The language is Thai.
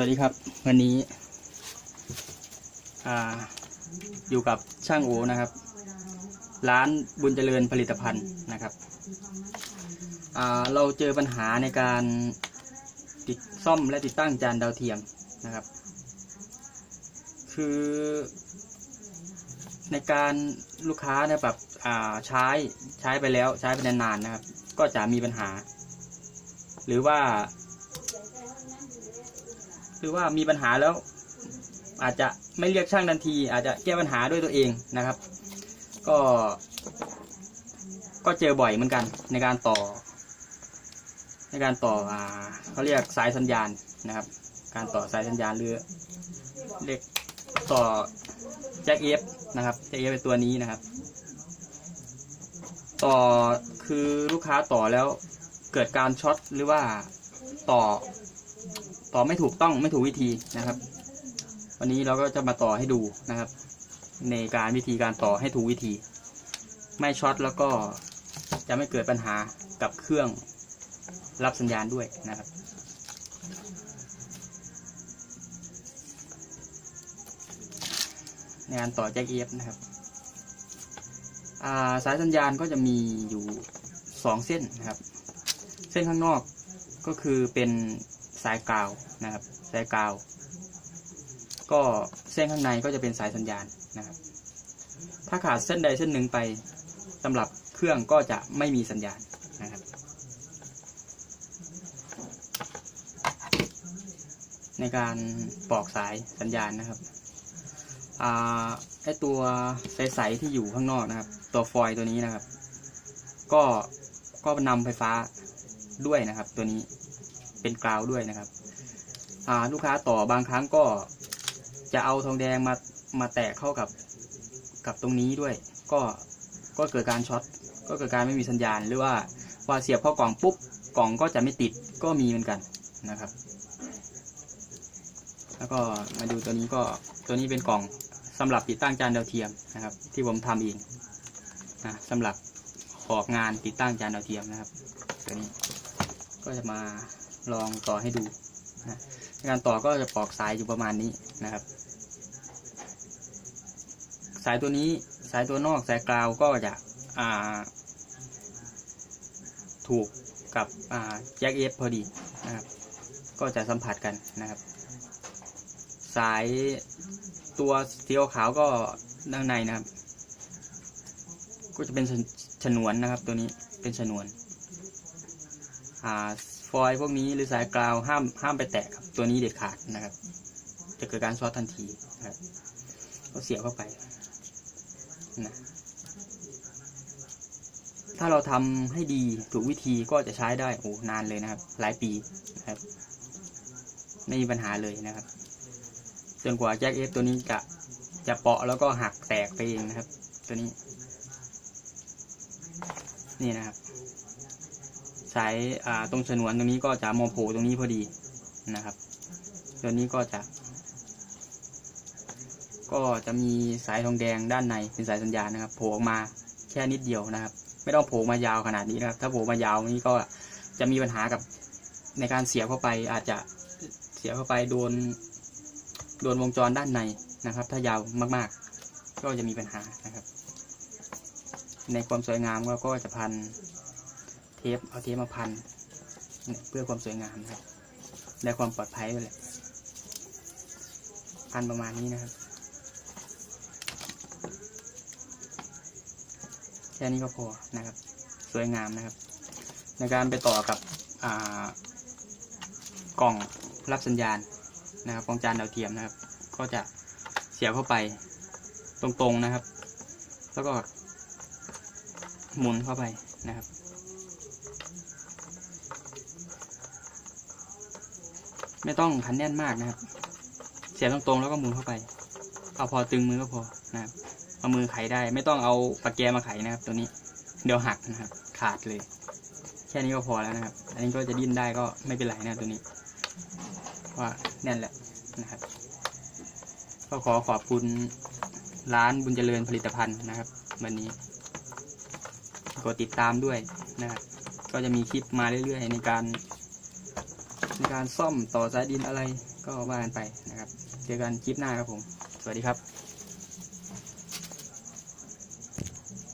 วัสดีครับ วันนี้ อ่า อยู่กับช่างโอนะครับ ร้านบุญเจริญผลิตภัณฑ์นะครับ อ่า เราเจอปัญหาในการติดซ่อมและติดตั้งจานดาวเทียมนะครับ คือ ในการลูกค้าเนี่ยแบบอ่าใช้ใช้ไปแล้วใช้ไปนานๆนะครับ ก็จะมีปัญหา หรือว่า หรือว่ามีปัญหาแล้ว อาจจะไม่เรียกช่างทันที อาจจะแก้ปัญหาด้วยตัวเองนะครับ ก็ ก็เจอบ่อยเหมือนกัน ในการต่อ ในการต่ออ่าเขาเรียกสายสัญญาณนะครับ การต่อสายสัญญาณหรือเรียกต่อแจ็คเอฟนะครับแจ็คเอฟเป็นตัวนี้นะครับ ต่อคือลูกค้าต่อแล้วเกิดการช็อตหรือว่าต่อ ต่อไม่ถูกต้องไม่ถูกวิธีนะครับ วันนี้เราก็จะมาต่อให้ดูนะครับ ในการวิธีการต่อให้ถูกวิธี ไม่ช็อตแล้วก็จะไม่เกิดปัญหากับเครื่องรับสัญญาณด้วยนะครับในการต่อแจ็คเอฟนะครับาสายสัญญาณก็จะมีอยู่สองเส้นนะครับ เส้นข้างนอกก็คือเป็น สายกาวนะครับ สายกาว ก็เส้นข้างในก็จะเป็นสายสัญญาณนะครับ ถ้าขาดเส้นใดเส้นหนึ่งไปสำหรับเครื่องก็จะไม่มีสัญญาณนะครับ ในการปอกสายสัญญาณนะครับอไอตัวใสๆที่อยู่ข้างนอกนะครับ ตัวฟอยล์ตัวนี้นะครับ ก็ก็นำไฟฟ้าด้วยนะครับตัวนี้ เป็นกราวด้วยนะครับลูกค้าต่อบางครั้งก็จะเอาทองแดงมามาแตะเข้ากับกับตรงนี้ด้วย ก็ก็เกิดการช็อตก็เกิดการไม่มีสัญญาณหรือว่าพอเสียบเข้ากล่องปุ๊บกล่องก็จะไม่ติดก็มีเหมือนกันนะครับ แล้วก็มาดูตัวนี้ก็ตัวนี้เป็นกล่องสำหรับติดตั้งจานดาวเทียมนะครับ ที่ผมทำเองนะสำหรับออกงานติดตั้งจานดาวเทียมนะครับ ตัวนี้ก็จะมา ลองต่อให้ดูนะการต่อก็จะปอกสายอยู่ประมาณนี้นะครับ สายตัวนี้สายตัวนอกสายกราวก็จะถูกกับแจ็คเอฟพอดีนะครับ ก็จะสัมผัสกันนะครับ สายตัวสีขาวก็ด้านในนะครับ ก็จะเป็นฉฉนวนนะครับตัวนี้เป็นฉนวน อ่า ฟอยพวกนี้หรือสายกราวห้ามห้ามไปแตะกับ ตัวนี้เด็ดขาดนะครับ จะเกิดการช็อตทันทีนะครับก็เสียบเข้าไปนะถ้าเราทำให้ดีถูกวิธีก็จะใช้ได้โอ้นานเลยนะครับ หลายปีนะครับ ไม่มีปัญหาเลยนะครับจนกว่าแจ็คเอฟตัวนี้จะจะเปาะแล้วก็หักแตกไปเองนะครับ ตัวนี้ นี่นะครับายอ่าตรงฉนวนตรงนี้ก็จะมองโผล่ตรงนี้พอดีนะครับตัวนี้ก็จะ ก็จะมีสายทองแดงด้านในเป็นสายสัญญาณนะครับโผล่ออกมาแค่นิดเดียวนะครับ ไม่ต้องโผล่มายาวขนาดนี้นะครับ ถ้าโผล่มายาวนี้ก็จะมีปัญหากับในการเสียบเข้าไปอาจจะเสียบเข้าไปโดนโดนวงจรด้านในนะครับ ถ้ายาวมากๆ ก็จะมีปัญหานะครับ ในความสวยงามก็ก็จะพัน เทปเอาเทปมาพันเพื่อความสวยงามนะครับและความปลอดภัยด้วยแหละพันประมาณนี้นะครับแค่นี้ก็พอนะครับ สวยงามนะครับ ในการไปต่อกับกล่องรับสัญญาณนะครับกล่องจานดาวเทียมนะครับ ก็จะเสียบเข้าไปตรงๆนะครับ แล้วก็หมุนเข้าไปนะครับ ไม่ต้องขันแน่นมากนะครับ เสียบตรงๆแล้วก็หมุนเข้าไป เอาพอตึงมือก็พอนะครับเอามือไขได้ไม่ต้องเอาปากแกมาไขนะครับ ตัวนี้เดี๋ยวหักนะครับ ขาดเลย แค่นี้ก็พอแล้วนะครับ อันนี้ก็จะดิ้นได้ก็ไม่เป็นไรนะตัวนี้ว่าแน่นแหละนะครับ ก็ขอขอบคุณร้านบุญเจริญผลิตภัณฑ์นะครับ วันนี้กดติดตามด้วยนะครับ ก็จะมีคลิปมาเรื่อยๆ ในการ ในการซ่อมต่อสายดินอะไรก็ว่ากันไปนะครับ เจอกันคลิปหน้าครับผม สวัสดีครับ